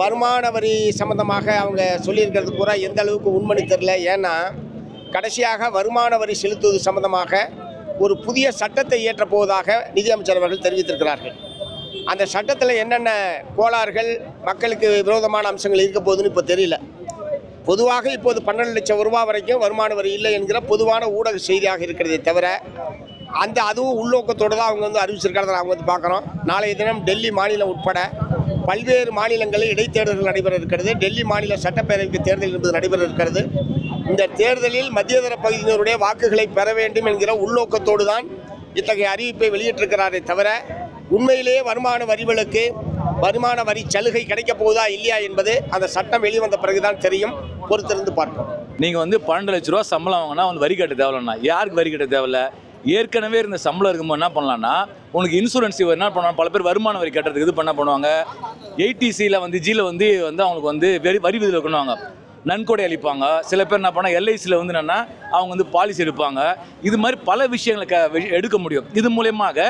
வருமான வரி சம்மந்தமாக அவங்க சொல்லியிருக்கிறது பூரா எந்த அளவுக்கு உண்மனு தெரில ஏன்னா கடைசியாக வருமான வரி செலுத்துவது சம்பந்தமாக ஒரு புதிய சட்டத்தை இயற்ற போவதாக நிதியமைச்சர் அவர்கள் தெரிவித்திருக்கிறார்கள். அந்த சட்டத்தில் என்னென்ன கோளாறுகள் மக்களுக்கு விரோதமான அம்சங்கள் இருக்க போகுதுன்னு இப்போ தெரியல. பொதுவாக இப்போது பன்னெண்டு லட்சம் ரூபாய் வரைக்கும் வருமான வரி இல்லை என்கிற பொதுவான ஊடக செய்தியாக இருக்கிறதே தவிர அந்த அதுவும் உள்நோக்கத்தோடு தான் அவங்க வந்து அறிவிச்சிருக்கிறத நாங்கள் வந்து பார்க்குறோம். நாளைய தினம் டெல்லி மாநிலம் உட்பட பல்வேறு மாநிலங்களில் இடைத்தேர்தல்கள் நடைபெற இருக்கிறது டெல்லி மாநில சட்டப்பேரவைக்கு தேர்தல் என்பது நடைபெற இருக்கிறது இந்த தேர்தலில் மத்தியதர பகுதியினருடைய வாக்குகளை பெற வேண்டும் என்கிற உள்நோக்கத்தோடு தான் இத்தகைய அறிவிப்பை வெளியிட்டிருக்கிறாரே தவிர உண்மையிலேயே வருமான வரிகளுக்கு வருமான வரி சலுகை கிடைக்கப் போகுதா இல்லையா என்பது அந்த சட்டம் வெளிவந்த பிறகுதான் தெரியும். பொறுத்திருந்து பார்ப்போம். நீங்கள் வந்து பன்னெண்டு லட்ச ரூபா சம்பளம் வாங்கினா வந்து வரி கட்ட தேவையில்லண்ணா. யாருக்கு வரி கட்ட தேவையில்ல? ஏற்கனவே இருந்த சம்பளம் இருக்கும்போது என்ன பண்ணலான்னா உனக்கு இன்சூரன்ஸ் என்ன பண்ணுவாங்க பல பேர் வருமான வரி கட்டுறதுக்கு இது பண்ண பண்ணுவாங்க. எயிட்டிசியில் வந்து ஜியில் வந்து வந்து அவங்களுக்கு வந்து வரி வரி விதில் பண்ணுவாங்க நன்கொடை அளிப்பாங்க. சில பேர் என்ன பண்ணால் எல்ஐசியில் வந்து என்னென்னா அவங்க வந்து பாலிசி எடுப்பாங்க. இது மாதிரி பல விஷயங்களை க எடுக்க முடியும். இது மூலயமாக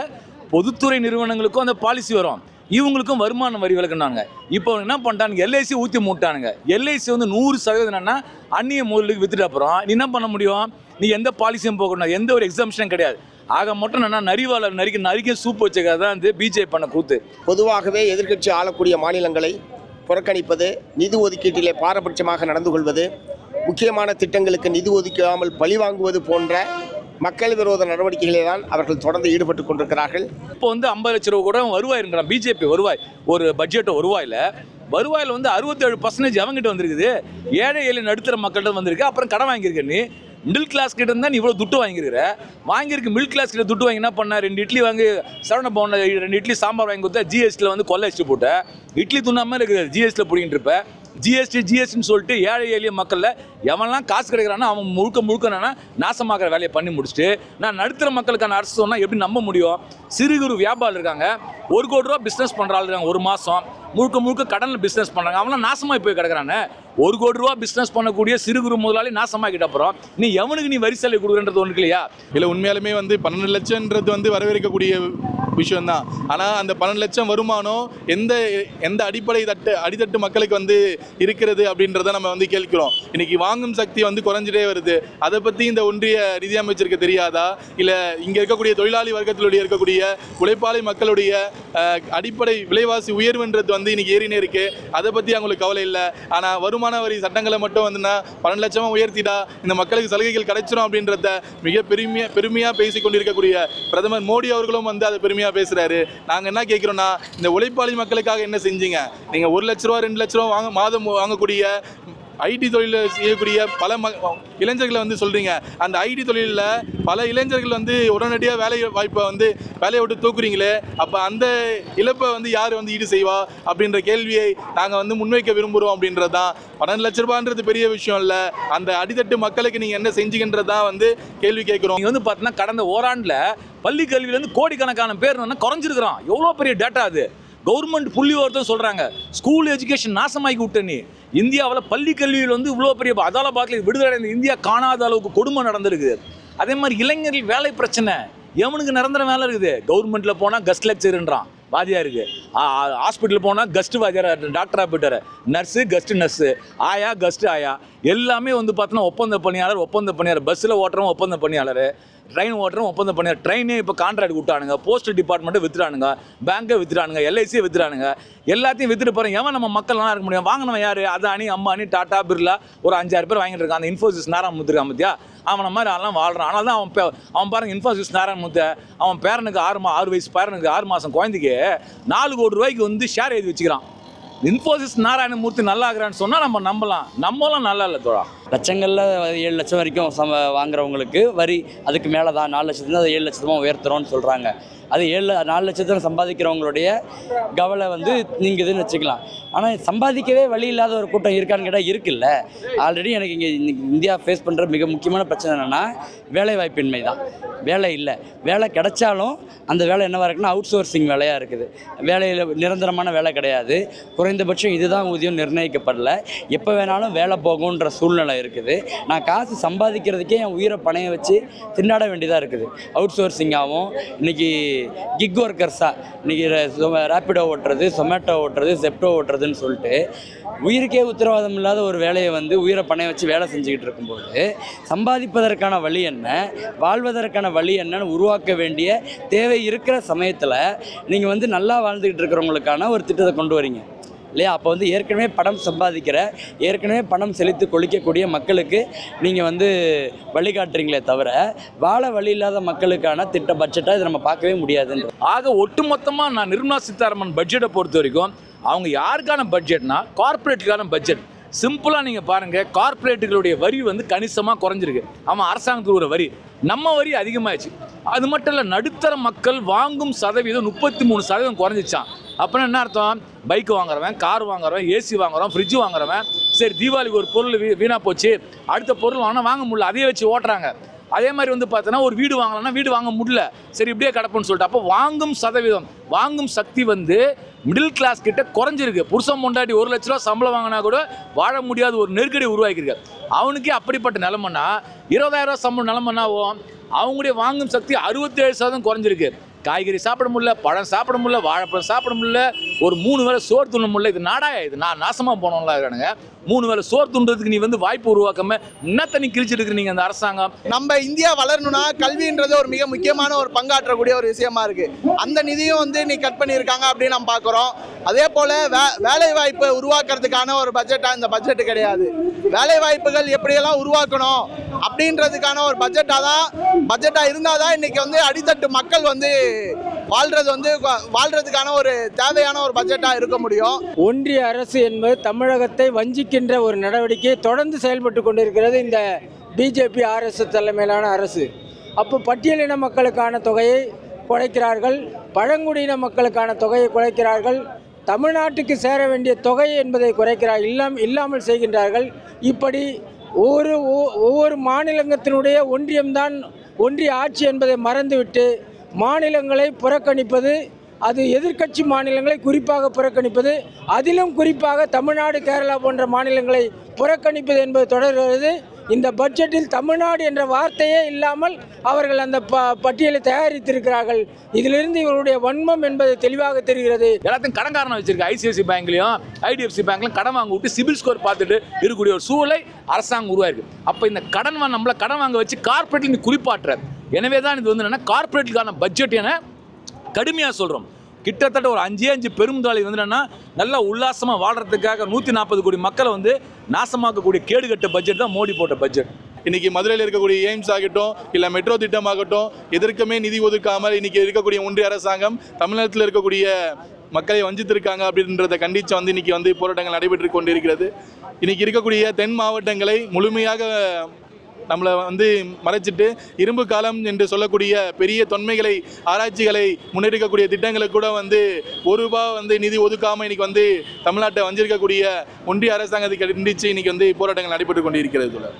பொதுத்துறை நிறுவனங்களுக்கும் அந்த பாலிசி வரும். இவங்களுக்கும் வருமான வரி விலக்குனாங்க. இப்போ என்ன பண்ணிட்டானுங்க? எல்ஐசி ஊற்றி மூட்டானுங்க. எல்ஐசி வந்து நூறு சதவீதம் என்னன்னா அந்நிய முதலுக்கு வித்துட்டு அப்புறம் நீ என்ன பண்ண முடியும்? நீ எந்த பாலிசியும் போகணும் எந்த ஒரு எக்ஸாம்ஷனும் கிடையாது. ஆக மட்டும் என்னன்னா நரிவாளர் நரிக்க நரிக்க சூப் வச்சுக்காக தான் வந்து பிஜேபி பண்ண கூத்து. பொதுவாகவே எதிர்க்கட்சி ஆளக்கூடிய மாநிலங்களை புறக்கணிப்பது நிதி ஒதுக்கீட்டிலே பாரபட்சமாக நடந்து கொள்வது முக்கியமான திட்டங்களுக்கு நிதி ஒதுக்காமல் பழிவாங்குவது போன்ற மக்கள் விரோத நடவடிக்கைகளை தான் அவர்கள் தொடர்ந்து ஈடுபட்டு கொண்டிருக்கிறார்கள். இப்போ வந்து ஐம்பது லட்ச ரூபா கூட வருவாய் இருக்கிறான் பிஜேபி வருவாய். ஒரு பட்ஜெட் வருவாயில் வருவாயில் வந்து அறுபத்தேழு பர்சன்டேஜ் அவங்ககிட்ட வந்திருக்குது. ஏழை ஏழை நடுத்தர மக்கள்கிட்ட வந்திருக்கு. அப்புறம் கடன் வாங்கியிருக்க நீ. மிடில் கிளாஸ் கிட்ட இருந்தால் நீ இவ்வளோ துட்டு வாங்கியிருக்கிற. வாங்கியிருக்கு மிடில் கிளாஸ் கிட்ட துட்டு வாங்கி என்ன பண்ண? ரெண்டு இட்லி வாங்கி சரவண பவனில் ரெண்டு இட்லி சாம்பார் வாங்கி கொடுத்தா ஜிஎஸ்டியில் வந்து கொள்ளை அடிச்சு போட்ட. இட்லி துண்ணாமல் இருக்குது. ஜிஎஸ்டியில் பிடிங்கிட்டு இருப்பேன் ஜிஎஸ்டி ஜிஎஸ்டின்னு சொல்லிட்டு ஏழை எளிய மக்களில் எவன்லாம் காசு கிடைக்கிறானோ அவன் முழுக்க முழுக்க என்னன்னா நாசமாகிற வேலையை பண்ணி முடிச்சுட்டு நான் நடுத்தர மக்களுக்கான அரசு சொன்னால் எப்படி நம்ப முடியும்? சிறு குறு வியாபாரம் இருக்காங்க. ஒரு கோடி ரூபா பிஸ்னஸ் பண்ணுற ஆள் இருக்காங்க ஒரு மாதம் முழுக்க முழுக்க கடனில் பிஸ்னஸ் பண்ணுறாங்க அவன்லாம் நாசமாகி போய் கிடக்கிறானே. ஒரு கோடி ரூபா பிஸ்னஸ் பண்ணக்கூடிய சிறு குறு முதலாளி நாசமாகிட்ட அப்புறம் நீ எவனுக்கு நீ வரி செலவு கொடுக்குறன்றது ஒன்று இல்லையா? இல்லை உண்மையாலுமே வந்து பன்னெண்டு லட்சம்ன்றது வந்து வரவேற்கக்கூடிய விஷயம்தான். ஆனால் அந்த பன்னெண்டு லட்சம் வருமானம் எந்த எந்த அடிப்படை தட்டு அடித்தட்டு மக்களுக்கு வந்து இருக்கிறது அப்படின்றத நம்ம வந்து கேட்கிறோம். இன்னைக்கு வாங்கும் சக்தி வந்து குறைஞ்சிட்டே வருது. அதை பற்றி இந்த ஒன்றிய நிதியமைச்சருக்கு தெரியாதா? இல்லை இங்கே இருக்கக்கூடிய தொழிலாளி வர்க்கத்திலுடைய இருக்கக்கூடிய உழைப்பாளி மக்களுடைய அடிப்படை விலைவாசி உயர்வுன்றது வந்து இன்னைக்கு ஏறினே இருக்கு. அதை பற்றி அவங்களுக்கு கவலை இல்லை. ஆனால் வருமான வரி சட்டங்களை மட்டும் வந்துன்னா பன்னெண்டு லட்சமாக உயர்த்திட்டா இந்த மக்களுக்கு சலுகைகள் கிடைச்சிரும் அப்படின்றத மிக பெருமையாக பெருமையாக பேசி கொண்டிருக்கக்கூடிய பிரதமர் மோடி அவர்களும் வந்து அதை பெருமையாக பேசுகிறாரு நாங்கள் என்ன கேட்குறோன்னா இந்த உழைப்பாளி மக்களுக்காக என்ன செஞ்சீங்க? நீங்கள் ஒரு லட்ச ரூபா ரெண்டு லட்ச ரூபா வாங்க மாதம் வாங்கக்கூடிய ஐடி தொழிலில் செய்யக்கூடிய பல ம இளைஞர்களை வந்து சொல்கிறீங்க அந்த ஐடி தொழிலில் பல இளைஞர்கள் வந்து உடனடியாக வேலை வாய்ப்பை வந்து வேலையை விட்டு தூக்குறீங்களே அப்போ அந்த இழப்பை வந்து யார் வந்து ஈடு செய்வா? அப்படின்ற கேள்வியை நாங்கள் வந்து முன்வைக்க விரும்புகிறோம் அப்படின்றது தான் பன்னெண்டு லட்ச ரூபான்றது பெரிய விஷயம் இல்லை. அந்த அடித்தட்டு மக்களுக்கு நீங்கள் என்ன செஞ்சுக்கின்றது தான் வந்து கேள்வி கேட்குறோம். இங்கே வந்து பார்த்தீங்கன்னா கடந்த ஓராண்டில் பள்ளி கல்வியிலேருந்து கோடிக்கணக்கான பேர் குறைஞ்சிருக்கிறான். எவ்வளோ பெரிய டேட்டா அது? கவர்மெண்ட் புள்ளி ஒருத்தர் சொல்கிறாங்க ஸ்கூல் எஜுகேஷன் நாசமாக்கி விட்ட நீ. இந்தியாவில் பள்ளி கல்வியில் வந்து இவ்வளோ பெரிய அதாலபாத்தில் விடுதலை அடைந்த இந்தியா காணாத அளவுக்கு கொடுமை நடந்திருக்குது. அதே மாதிரி இளைஞர்கள் வேலை பிரச்சனை. எவனுக்கு நிரந்தர வேலை இருக்குது? கவர்மெண்ட்டில் போனால் கஸ்ட் லெக்சருன்றான் வாதியாருக்கு ஹாஸ்பிட்டல் போனால் கஸ்ட் வாதியார் டாக்டராக போயிட்டார். நர்ஸு கஸ்ட் நர்ஸு ஆயா கஸ்ட் ஆயா. எல்லாமே வந்து பார்த்தோன்னா ஒப்பந்த பணியாளர் ஒப்பந்த பணியாளர். பஸ்ஸில் ஓட்டுறவங்க ஒப்பந்த பணியாளர் ட்ரெயின் ஓட்டுறோம் ஒப்பந்த பணியாளர். ட்ரெயினே இப்போ கான்ட்ராக்ட் விட்டானுங்க போஸ்ட் டிபார்ட்மெண்ட்டை வித்துறானுங்க. பேங்கை வித்துறானுங்க. எல்ஐசியை வித்துறானுங்க. எல்லாத்தையும் வித்துட்டு போகிறேன் எவன் நம்ம மக்கள்லாம் இருக்க முடியும்? வாங்கினவன் யார்? அதானி அம்பானி டாடா பிர்லா ஒரு அஞ்சாறு பேர் வாங்கிட்டு இருக்கான் அந்த இன்ஃபோசிஸ் நேரம் இருக்கான் பத்தியா? அவனை மாதிரி அதெல்லாம் வாழ்கிறான் ஆனால் தான் அவன் பே- அவன் பாருங்க இன்ஃபோசிஸ் நாராயணமுத்த அவன் பேரனுக்கு ஆறு மா ஆறு வயசு பேரனுக்கு ஆறு மாதம் குழந்தைக்கு நாலு கோடி ரூபாய்க்கு வந்து ஷேர் எழுதி வச்சுக்கிறான். இன்ஃபோசிஸ் நாராயணமூர்த்தி நல்லா இருக்கிறான்னு சொன்னால் நம்ம நம்பலாம். நம்மளும் நல்லா இல்லை தோழா. லட்சங்களில் ஏழு லட்சம் வரைக்கும் சம வாங்குறவங்களுக்கு வரி அதுக்கு மேலே தான் நாலு லட்சத்துலேருந்து அது ஏழு லட்சமாக உயர்த்துறோம்னு சொல்கிறாங்க அது ஏழு நாலு லட்சத்தில் சம்பாதிக்கிறவங்களுடைய கவலை வந்து நீங்குதுன்னு வச்சுக்கலாம். ஆனால் சம்பாதிக்கவே வழி இல்லாத ஒரு கூட்டம் இருக்கான்னு கேட்டால் இருக்குல்ல. ஆல்ரெடி எனக்கு இங்கே இந்தியா ஃபேஸ் பண்ணுற மிக முக்கியமான பிரச்சனை என்னென்னா வேலை வாய்ப்பின்மை தான். வேலை இல்லை. வேலை கிடைச்சாலும் அந்த வேலை என்னவாக இருக்குன்னா அவுட் சோர்சிங் வேலையாக இருக்குது. வேலையில் நிரந்தரமான வேலை கிடையாது. குறைந்தபட்சம் இதுதான் ஊதியம் நிர்ணயிக்கப்படல. எப்போ வேணாலும் வேலை போகும்ன்ற சூழ்நிலை இருக்குது. நான் காசு சம்பாதிக்கிறதுக்கே என் உயிரை பணைய வச்சு திண்டாட வேண்டியதாக இருக்குது. அவுட் சோர்சிங்காகவும் இன்றைக்கி கிக் ஒர்க்கர்ஸாக இன்றைக்கி ரேப்பிடோ ஓட்டுறது சொமேட்டோ ஓட்டுறது செப்டோ ஓட்டுறதுன்னு சொல்லிட்டு உயிருக்கே உத்தரவாதம் இல்லாத ஒரு வேலையை வந்து உயிரை பணைய வச்சு வேலை செஞ்சுக்கிட்டு இருக்கும்போது சம்பாதிப்பதற்கான வழி என்ன வாழ்வதற்கான வழி என்னன்னு உருவாக்க வேண்டிய தேவை இருக்கிற சமயத்தில் நீங்கள் வந்து நல்லா வாழ்ந்துக்கிட்டு இருக்கிறவங்களுக்கான ஒரு திட்டத்தை கொண்டு வரீங்க. இல்லையா? அப்போ வந்து ஏற்கனவே பணம் சம்பாதிக்கிற ஏற்கனவே பணம் செலுத்தி கொளிக்கக்கூடிய மக்களுக்கு நீங்கள் வந்து வழிகாட்டுறீங்களே தவிர வாழ வழி இல்லாத மக்களுக்கான திட்ட பட்ஜெட்டாக இதை நம்ம பார்க்கவே முடியாதுன்ற. ஆக ஒட்டுமொத்தமாக நான் நிர்மலா சீதாராமன் பட்ஜெட்டை பொறுத்த வரைக்கும் அவங்க யாருக்கான பட்ஜெட்னா கார்ப்பரேட்டுக்கான பட்ஜெட் சிம்பிளாக நீங்கள் பாருங்கள் கார்ப்பரேட்டுகளுடைய வரி வந்து கணிசமாக குறைஞ்சிருக்கு. அவன் அரசாங்கத்துக்கு ஒரு வரி. நம்ம வரி அதிகமாகிடுச்சு அது மட்டும் இல்லை நடுத்தர மக்கள் வாங்கும் சதவீதம் முப்பத்தி மூணு சதவீதம் குறைஞ்சிச்சான் அப்புறம் என்ன அர்த்தம்? பைக் வாங்குறவன் கார் வாங்குறவன் ஏசி வாங்குறவன் ஃப்ரிட்ஜ் வாங்குறவன் சரி தீபாவளிக்கு ஒரு பொருள் வீ வீணாக போச்சு அடுத்த பொருள் வாங்கினா வாங்க முடியல அதையே வச்சு ஓட்டுறாங்க. அதே மாதிரி வந்து பார்த்தோன்னா ஒரு வீடு வாங்கலாம்னா வீடு வாங்க முடியல. சரி இப்படியே கிடப்புன்னு சொல்லிட்டு அப்போ வாங்கும் சதவீதம் வாங்கும் சக்தி வந்து மிடில் கிளாஸ் கிட்ட குறைஞ்சிருக்கு. புருஷன் பொண்டாட்டி ஒரு லட்ச ரூபா சம்பளம் வாங்கினா கூட வாழ முடியாத ஒரு நெருக்கடி உருவாக்கியிருக்கு அவனுக்கே அப்படிப்பட்ட நிலமன்னா இருபதாயிரம் ரூபா சம்பளம் நிலமன்னாவும் அவங்களுடைய வாங்கும் சக்தி அறுபத்தேழு சதவீதம் குறைஞ்சிருக்கு. காய்கறி சாப்பிட முடியல பழம் சாப்பிட முடியல வாழைப்பழம் சாப்பிட முடியல ஒரு மூணு வேளை சோறு துண்ண முடியல. இது நாடா இது? நான் நாசமாக போனோம்ல இருக்கானுங்க. மூணு வேளை சோறு துண்டுறதுக்கு நீ வந்து வாய்ப்பு உருவாக்காம என்னத்த நீ கிழிச்சிட்டு நீங்க அந்த அரசாங்கம்? நம்ம இந்தியா வளரணும்னா கல்வின்றது ஒரு மிக முக்கியமான ஒரு பங்காற்றக்கூடிய ஒரு விஷயமா இருக்கு. அந்த நிதியும் வந்து நீ கட் பண்ணியிருக்காங்க அப்படின்னு நம்ம பார்க்குறோம் அதே போல வே வேலை வாய்ப்பை உருவாக்குறதுக்கான ஒரு பட்ஜெட்டா இந்த பட்ஜெட் கிடையாது. வேலை வாய்ப்புகள் எப்படியெல்லாம் உருவாக்கணும்? அப்படின்றதுக்கான ஒரு பட்ஜெட்டாக தான் பட்ஜெட்டாக இருந்தால் தான் இன்றைக்கி வந்து அடித்தட்டு மக்கள் வந்து வாழ்றது வந்து வாழ்றதுக்கான ஒரு தேவையான ஒரு பட்ஜெட்டாக இருக்க முடியும். ஒன்றிய அரசு என்பது தமிழகத்தை வஞ்சிக்கின்ற ஒரு நடவடிக்கை தொடர்ந்து செயல்பட்டு கொண்டிருக்கிறது இந்த பிஜேபி ஆர்எஸ்எஸ் தலைமையிலான அரசு. அப்போ பட்டியலின மக்களுக்கான தொகையை குறைக்கிறார்கள் பழங்குடியின மக்களுக்கான தொகையை குறைக்கிறார்கள் தமிழ்நாட்டுக்கு சேர வேண்டிய தொகை என்பதை குறைக்கிறார் இல்லாம் இல்லாமல் செய்கின்றார்கள். இப்படி ஒவ்வொரு ஒ- ஒவ்வொரு மாநிலத்தினுடைய ஒன்றியம்தான் ஒன்றிய ஆட்சி என்பதை மறந்துவிட்டு மாநிலங்களை புறக்கணிப்பது அது எதிர்க்கட்சி மாநிலங்களை குறிப்பாக புறக்கணிப்பது அதிலும் குறிப்பாக தமிழ்நாடு கேரளா போன்ற மாநிலங்களை புறக்கணிப்பது என்பது தொடர்கிறது. இந்த பட்ஜெட்டில் தமிழ்நாடு என்ற வார்த்தையே இல்லாமல் அவர்கள் அந்த ப பட்டியலை தயாரித்திருக்கிறார்கள். இதிலிருந்து இவருடைய வன்மம் என்பது தெளிவாக தெரிகிறது. எல்லாத்தையும் கடன்காரனை வச்சிருக்கு ஐசிஐசி பேங்க்லையும் ஐடிஎஃப்சி பேங்க்லையும் கடன் வாங்க விட்டு சிபில் ஸ்கோர் பார்த்துட்டு இருக்கக்கூடிய ஒரு சூழலை அரசாங்கம் உருவாயிருக்கு. அப்போ இந்த கடன் வாங்க நம்மளை கடன் வாங்க வச்சு கார்ப்பரேட்டில் நீ குறிப்பாட்டுற எனவே தான் இது வந்து என்னென்னா கார்ப்பரேட்டுக்கான பட்ஜெட் என கடுமையாக சொல்கிறோம் கிட்டத்தட்ட ஒரு அஞ்சே அஞ்சு பெரும்பாலை வந்து என்னன்னா நல்லா உல்லாசமாக வாழ்கிறதுக்காக நூற்றி நாற்பது கோடி மக்களை வந்து நாசமாக்கக்கூடிய கேடுகட்ட பட்ஜெட் தான் மோடி போட்ட பட்ஜெட் இன்னைக்கு மதுரையில் இருக்கக்கூடிய எய்ம்ஸ் ஆகட்டும் இல்லை மெட்ரோ திட்டம் ஆகட்டும் எதற்குமே நிதி ஒதுக்காமல் இன்னைக்கு இருக்கக்கூடிய ஒன்றிய அரசாங்கம் தமிழ்நாட்டில் இருக்கக்கூடிய மக்களை வஞ்சித்திருக்காங்க அப்படின்றத கண்டித்து வந்து இன்னைக்கு வந்து போராட்டங்கள் நடைபெற்று கொண்டிருக்கிறது. இன்னைக்கு இருக்கக்கூடிய தென் மாவட்டங்களை முழுமையாக நம்மளை வந்து மறைச்சிட்டு இரும்பு காலம் என்று சொல்லக்கூடிய பெரிய தொன்மைகளை ஆராய்ச்சிகளை முன்னெடுக்கக்கூடிய திட்டங்களை கூட வந்து ஒரு ரூபாய் வந்து நிதி ஒதுக்காமல் இன்னைக்கு வந்து தமிழ்நாட்டை வஞ்சிருக்கக்கூடிய ஒன்றிய அரசாங்கத்தை கண்டித்து இன்னைக்கு வந்து போராட்டங்கள் நடைபெற்று கொண்டிருக்கிறது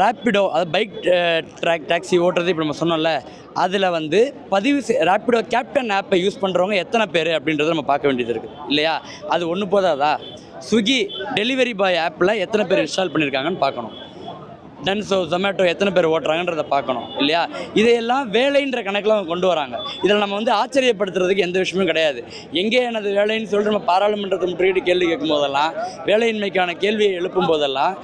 ரேப்பிடோ அது பைக் ட்ராக் டாக்ஸி ஓட்டுறது இப்போ நம்ம சொன்னோம்ல அதில் வந்து பதிவு ரேப்பிடோ கேப்டன் ஆப்பை யூஸ் பண்ணுறவங்க எத்தனை பேர் அப்படின்றத நம்ம பார்க்க வேண்டியது இருக்குது இல்லையா? அது ஒன்று போதாதா? ஸ்விக்கி டெலிவரி பாய் ஆப்பில் எத்தனை பேர் இன்ஸ்டால் பண்ணியிருக்காங்கன்னு பார்க்கணும். டன்ஸோ ஜொமேட்டோ எத்தனை பேர் ஓட்டுறாங்கன்றதை பார்க்கணும் இல்லையா? இதையெல்லாம் வேலைன்ற கணக்கில் அவங்க கொண்டு வராங்க. இதில் நம்ம வந்து ஆச்சரியப்படுத்துறதுக்கு எந்த விஷயமும் கிடையாது. எங்கே எனது வேலைன்னு சொல்லிட்டு நம்ம பாராளுமன்றத்தை முற்றுகிட்டு கேள்வி கேட்கும் போதெல்லாம் வேலையின்மைக்கான கேள்வியை எழுப்பும் போதெல்லாம்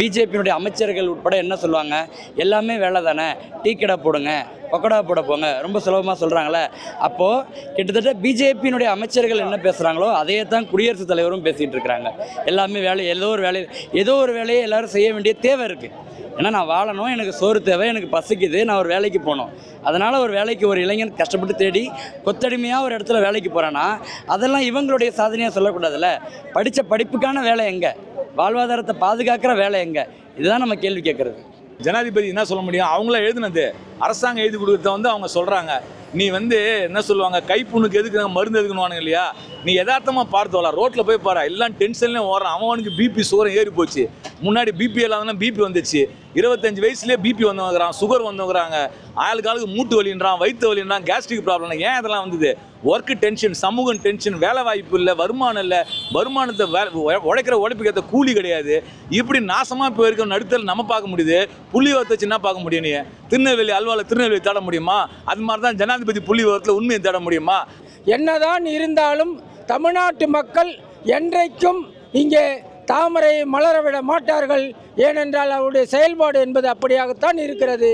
பிஜேபியினுடைய அமைச்சர்கள் உட்பட என்ன சொல்லுவாங்க? எல்லாமே வேலை தானே? டீ கடை போடுங்க பக்கோடா போட போங்க ரொம்ப சுலபமாக சொல்கிறாங்களே அப்போது கிட்டத்தட்ட பிஜேபியினுடைய அமைச்சர்கள் என்ன பேசுகிறாங்களோ அதையே தான் குடியரசுத் தலைவரும் பேசிகிட்டு இருக்கிறாங்க. எல்லாமே வேலை ஏதோ ஒரு வேலை ஏதோ ஒரு வேலையை எல்லோரும் செய்ய வேண்டிய தேவை இருக்குது ஏன்னா நான் வாழணும் எனக்கு சோறு தேவை எனக்கு பசிக்குது நான் ஒரு வேலைக்கு போகணும். அதனால் ஒரு வேலைக்கு ஒரு இளைஞன் கஷ்டப்பட்டு தேடி கொத்தடிமையாக ஒரு இடத்துல வேலைக்கு போகிறான்னா அதெல்லாம் இவங்களுடைய சாதனையாக சொல்லக்கூடாதுல்ல. படித்த படிப்புக்கான வேலை எங்கே? வாழ்வாதாரத்தை பாதுகாக்கிற வேலை எங்கே? இதுதான் நம்ம கேள்வி கேட்குறது. ஜனாதிபதி என்ன சொல்ல முடியும்? அவங்கள எழுதுனது. அரசாங்கம் எழுதி கொடுக்குறத வந்து அவங்க சொல்கிறாங்க நீ வந்து என்ன சொல்லுவாங்க? கைப்புண்ணுக்கு எதுக்கு நாங்கள் மருந்து எதுக்குன்னு இல்லையா? நீ யதார்த்தமாக வரலாம் ரோட்டில் போய் பாரு. எல்லாம் டென்ஷன்லேயும் ஓடுறான். அவனுக்கு பிபி சுகரம் ஏறி போச்சு முன்னாடி பிபி இல்லாதனா பிபி வந்துச்சு. இருபத்தஞ்சு வயசுலேயே பிபி வந்தவங்கிறான் சுகர் வந்தவங்கிறாங்க. ஆளுக்கு ஆளுக்கு மூட்டு வலின்றான் வயிற்று வலின்றான் கேஸ்ட்ரிக் ப்ராப்ளம் ஏன் இதெல்லாம் வந்தது? ஒர்க்கு டென்ஷன் சமூகம் டென்ஷன் வேலை வாய்ப்பு இல்லை வருமானம் இல்லை. வருமானத்தை வே உழைக்கிற உழைப்புக்கு ஏற்ற கூலி கிடையாது. இப்படி நாசமாக இப்போ இருக்கிற நடுத்தல் நம்ம பார்க்க முடியுது. புள்ளி வச்சு என்ன பார்க்க முடியும் நீ? திருநெல்வேலி அல்வாவில் திருநெல்வேலி தேட முடியுமா? அது மாதிரி தான் ஜனாதிபதி புள்ளி விவரத்தில் உண்மையை தேட முடியுமா? என்னதான் இருந்தாலும் தமிழ்நாட்டு மக்கள் என்றைக்கும் இங்கே தாமரை மலர விட மாட்டார்கள். ஏனென்றால் அவருடைய செயல்பாடு என்பது அப்படியாகத்தான் இருக்கிறது.